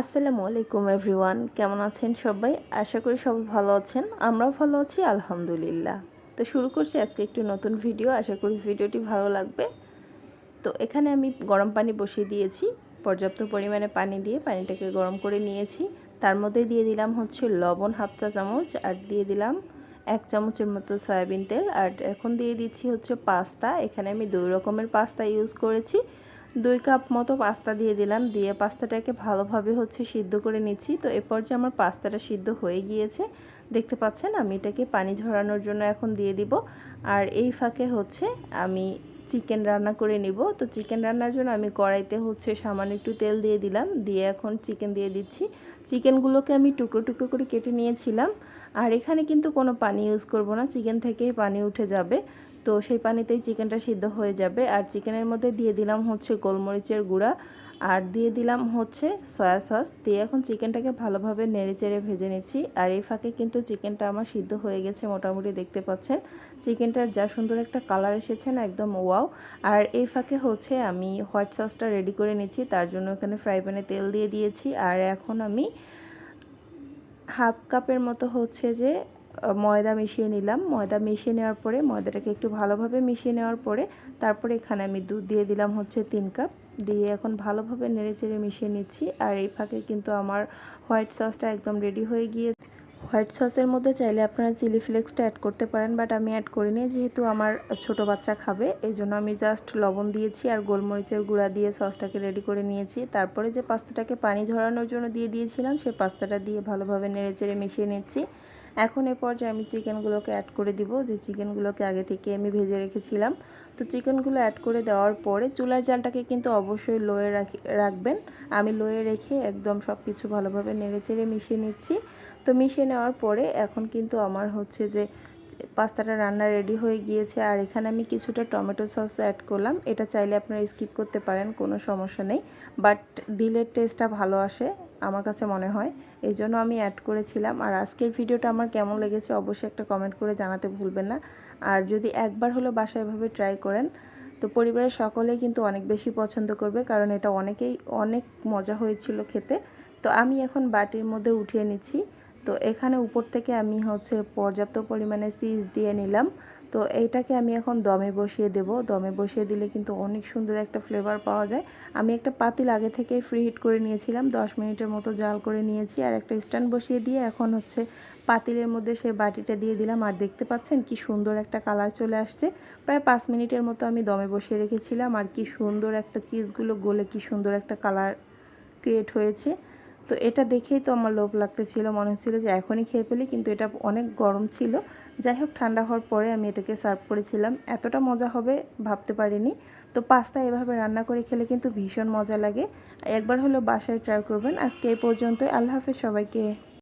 আসসালামু আলাইকুম এভরিওয়ান, কেমন আছেন সবাই? আশা করি সবাই ভালো আছেন, আমরাও ভালো আছি, আলহামদুলিল্লাহ। তো শুরু করছি আজকে একটু নতুন ভিডিও, আশা করি ভিডিওটি ভালো লাগবে। তো এখানে আমি গরম পানি বসিয়ে দিয়েছি, পর্যাপ্ত পরিমাণে পানি দিয়ে পানিটাকে গরম করে নিয়েছি। তার মধ্যে দিয়ে দিলাম হচ্ছে লবণ হাফ চা চামচ, আর দিয়ে দিলাম এক চামচের মতো সয়াবিন তেল, আর এখন দিয়ে দিচ্ছি হচ্ছে পাস্তা। এখানে আমি দুই রকমের পাস্তা ইউজ করেছি। দুই কাপ মতো পাস্তা দিয়ে দিলাম। দিয়ে পাস্তাটাকে ভালোভাবে হচ্ছে সিদ্ধ করে নিচ্ছি। তো এরপর যে আমার পাস্তাটা সিদ্ধ হয়ে গিয়েছে। দেখতে পাচ্ছেন, আমি এটাকে পানি ঝরানোর জন্য এখন দিয়ে দিব। আর এই ফাঁকে হচ্ছে আমি চিকেন রান্না করে নিব। তো চিকেন রান্নার জন্য আমি কড়াইতে হচ্ছে সামান্য একটু তেল দিয়ে দিলাম। দিয়ে এখন চিকেন দিয়ে দিচ্ছি। চিকেনগুলোকে আমি টুকরো টুকরো করে কেটে নিয়েছিলাম। আর এখানে কিন্তু কোনো পানি ইউজ করব না। চিকেন থেকেই পানি উঠে যাবে। তো সেই পানিতেই চিকেনটা সিদ্ধ হয়ে যাবে। আর চিকেনের মধ্যে দিয়ে দিলাম হচ্ছে গোলমরিচের গুঁড়া। আর দিয়ে দিলাম হচ্ছে সয়া সস। দিয়ে এখন চিকেনটাকে ভালোভাবে নেড়ে চেড়ে ভেজে নিচ্ছি। আর এই ফাঁকে কিন্তু চিকেনটা আমার সিদ্ধ হয়ে গেছে মোটামুটি দেখতে পাচ্ছেন। চিকেনটার যা সুন্দর একটা কালার এসেছে না একদম ওয়াও। আর এই ফাঁকে হচ্ছে আমি হোয়াইট সসটা রেডি করে নিচ্ছি। তার জন্য এখানে ফ্রাই প্যানে তেল দিয়ে দিয়েছি। আর এখন আমি হাফ কাপের মতো হচ্ছে যে ময়দা মিশিয়ে নিলাম। ময়দা মিশিয়ে নেওয়ার পরে ময়দাটাকে একটু ভালোভাবে মিশিয়ে নেওয়ার পরে তারপরে এখানে আমি দুধ দিয়ে দিলাম হচ্ছে তিন কাপ। দিয়ে এখন ভালোভাবে নেড়ে চেড়ে মিশিয়ে নিচ্ছি। আর এই ফাঁকে কিন্তু আমার হোয়াইট সসটা একদম রেডি হয়ে গিয়ে হোয়াইট সসের মধ্যে চাইলে আপনারা চিলি ফ্লেক্সটা অ্যাড করতে পারেন, বাট আমি অ্যাড করিনি যেহেতু আমার ছোট বাচ্চা খাবে। এই জন্য আমি জাস্ট লবণ দিয়েছি আর গোলমরিচের গুঁড়া দিয়ে সসটাকে রেডি করে নিয়েছি। তারপরে যে পাস্তাটাকে পানি ঝরানোর জন্য দিয়ে দিয়েছিলাম সেই পাস্তাটা দিয়ে ভালোভাবে নেড়ে চেড়ে মিশিয়ে নিচ্ছি। এখন এ পর্যায়ে আমি চিকেনগুলোকে অ্যাড করে দিব। যে চিকেনগুলোকে আগে থেকে আমি ভেজে রেখেছিলাম। তো চিকেনগুলো অ্যাড করে দেওয়ার পরে চুলার জালটাকে কিন্তু অবশ্যই লোয়ে রাখি, রাখবেন। আমি লোয়ে রেখে একদম সব কিছু ভালোভাবে নেড়ে চেড়ে মিশিয়ে নিচ্ছি। তো মিশিয়ে নেওয়ার পরে এখন কিন্তু আমার হচ্ছে যে পাস্তাটা রান্না রেডি হয়ে গিয়েছে। আর এখানে আমি কিছুটা টমেটো সস অ্যাড করলাম। এটা চাইলে আপনারা স্কিপ করতে পারেন, কোনো সমস্যা নেই। বাট দিলের টেস্টটা ভালো আসে। আমার কাছে মনে হয়। এই জন্য আমি অ্যাড করেছিলাম। আর আজকের ভিডিওটা আমার কেমন লেগেছে অবশ্যই একটা কমেন্ট করে জানাতে ভুলবেন না। আর যদি একবার হলো বাসায় এভাবে ট্রাই করেন, তো পরিবারের সকলেই কিন্তু অনেক বেশি পছন্দ করবে। কারণ এটা অনেকেই অনেক মজা হয়েছিল খেতে। তো আমি এখন বাটির মধ্যে উঠিয়ে নিচ্ছি। তো এখানে উপর থেকে আমি হচ্ছে পর্যাপ্ত পরিমাণে চিজ দিয়ে নিলাম। তো এইটাকে আমি এখন দমে বসিয়ে দেব। দমে বসিয়ে দিলে কিন্তু অনেক সুন্দর একটা ফ্লেভার পাওয়া যায়। আমি একটা পাতিল আগে থেকে ফ্রি হিট করে নিয়েছিলাম। 10 মিনিটের মতো জাল করে নিয়েছি আর একটা স্ট্যান্ড বসিয়ে দিয়ে এখন হচ্ছে পাতিলের মধ্যে সে বাটিটা দিয়ে দিলাম। আর দেখতে পাচ্ছেন কি সুন্দর একটা কালার চলে আসছে। প্রায় পাঁচ মিনিটের মতো আমি দমে বসিয়ে রেখেছিলাম। আর কি সুন্দর একটা চিজগুলো গলে কি সুন্দর একটা কালার ক্রিয়েট হয়েছে। তো এটা দেখেই তো আমার লোভ লাগতেছিল, মনে হচ্ছিল যে এখনই খেয়ে ফেলি, কিন্তু এটা অনেক গরম ছিল। যাই হোক, ঠান্ডা হওয়ার পরে আমি এটাকে সার্ভ করেছিলাম। এতটা মজা হবে ভাবতে পারিনি। তো পাস্তা এভাবে রান্না করে খেলে কিন্তু ভীষণ মজা লাগে। একবার হলো বাসায় ট্রাই করবেন। আজকে এই পর্যন্ত আল্লাহ হাফেজ সবাইকে।